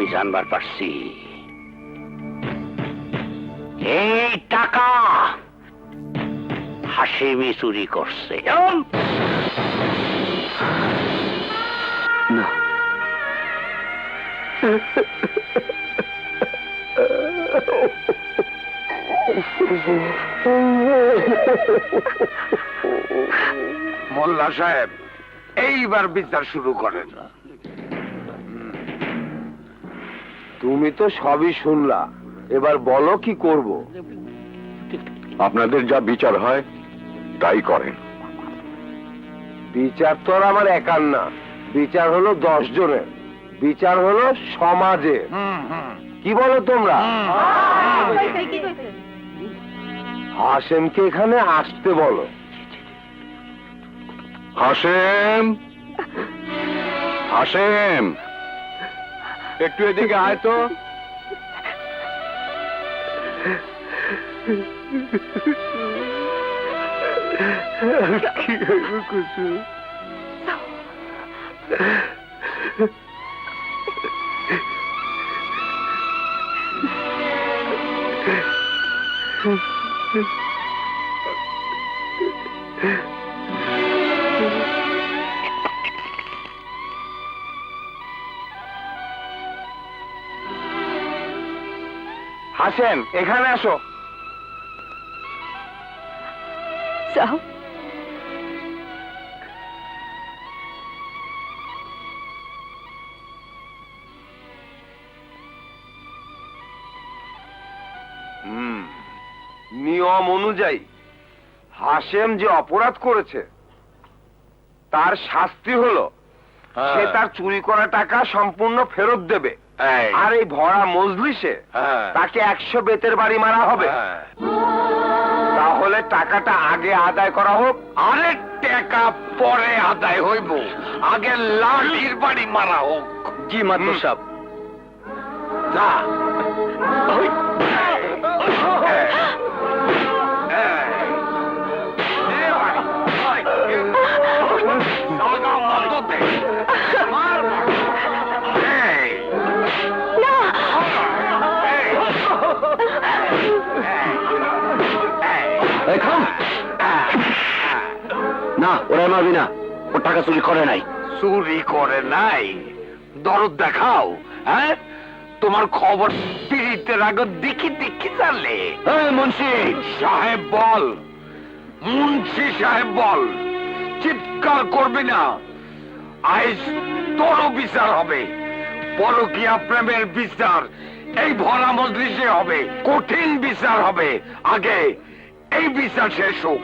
আমি জানবার পারছি। এই টাকা হাসিমি চুরি করছে। মোল্লা সাহেব এইবার বিচার শুরু করেন। তুমি তো সবই শুনলা। এবার বলো কি করব? আপনাদের যা বিচার হয় তাই করেন। বিচার তো আর আমার একার না। বিচার হলো দশ জনের। বিচার হলো সমাজে কি বলো তোমরা? হাসেমকে এখানে আসতে বলো। হাসেম! হাসেম! একটু এদিকে আয় তো। কি হাসেম এখানে আসো। যাও। হুম নিয়ম অনুযায়ী হাসেম যে অপরাধ করেছে তার শাস্তি হলো সে তার চুরি করা টাকা সম্পূর্ণ ফেরত দেবে। আর এই ভরা মজলিসে হ্যাঁ। তাকে একশো বেতের বাড়ি মারা হবে। হ্যাঁ। তাহলে টাকাটা আগে আদায় করা হোক আরে টাকা পরে আদায় হইব। আগে লাঠির বাড়ি মারা হোক। জি মাদ্র সাহেব। যা না ওরা মারবি না। ও টাকা চুরি করে নাই। চুরি করে নাই? দরদ দেখাও হ্যাঁ? তোমার খবর পিড়িতের আগে দেখি দেখি জানলে। মুন্সি! সাহেব বল। মুন্সি সাহেব বল। চিৎকার করবি না। আইস তোরও বিচার হবে। পরকিয়া প্রেমের বিচার এই ভরা মজলিসে হবে। কঠিন বিচার হবে। আগে এই বিচার শেষ হোক।